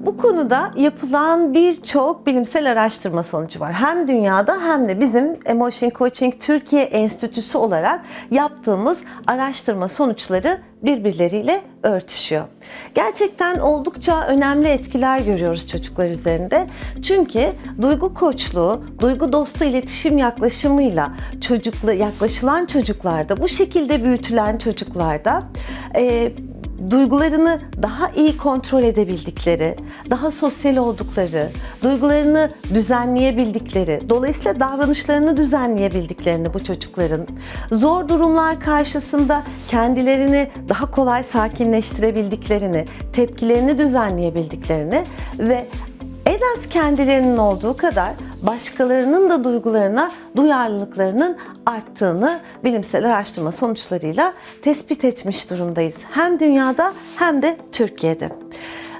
Bu konuda yapılan birçok bilimsel araştırma sonucu var. Hem dünyada hem de bizim Emotion Coaching Türkiye Enstitüsü olarak yaptığımız araştırma sonuçları birbirleriyle örtüşüyor. Gerçekten oldukça önemli etkiler görüyoruz çocuklar üzerinde. Çünkü duygu koçluğu, duygu dostu iletişim yaklaşımıyla çocukla yaklaşılan çocuklarda, bu şekilde büyütülen çocuklarda e, duygularını daha iyi kontrol edebildikleri, daha sosyal oldukları, duygularını düzenleyebildikleri, dolayısıyla davranışlarını düzenleyebildiklerini bu çocukların, zor durumlar karşısında kendilerini daha kolay sakinleştirebildiklerini, tepkilerini düzenleyebildiklerini ve en az kendilerinin olduğu kadar başkalarının da duygularına duyarlılıklarının arttığını bilimsel araştırma sonuçlarıyla tespit etmiş durumdayız. Hem dünyada hem de Türkiye'de.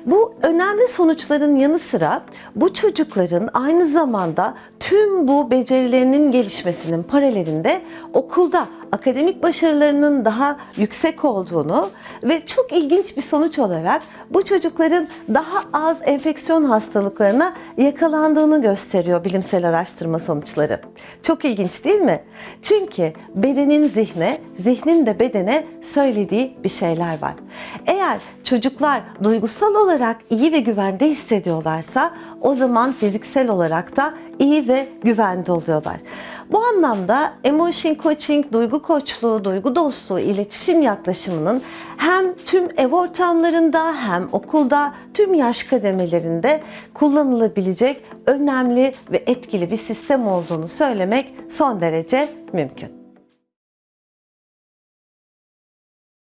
Bu önemli sonuçların yanı sıra bu çocukların aynı zamanda tüm bu becerilerinin gelişmesinin paralelinde okulda akademik başarılarının daha yüksek olduğunu ve çok ilginç bir sonuç olarak bu çocukların daha az enfeksiyon hastalıklarına yakalandığını gösteriyor bilimsel araştırma sonuçları. Çok ilginç değil mi? Çünkü bedenin zihne, zihnin de bedene söylediği bir şeyler var. Eğer çocuklar duygusal olarak iyi ve güvende hissediyorlarsa o zaman fiziksel olarak da iyi ve güvende oluyorlar. Bu anlamda emotion coaching, duygu koçluğu, duygu dostluğu, iletişim yaklaşımının hem tüm ev ortamlarında hem okulda tüm yaş kademelerinde kullanılabilecek önemli ve etkili bir sistem olduğunu söylemek son derece mümkün.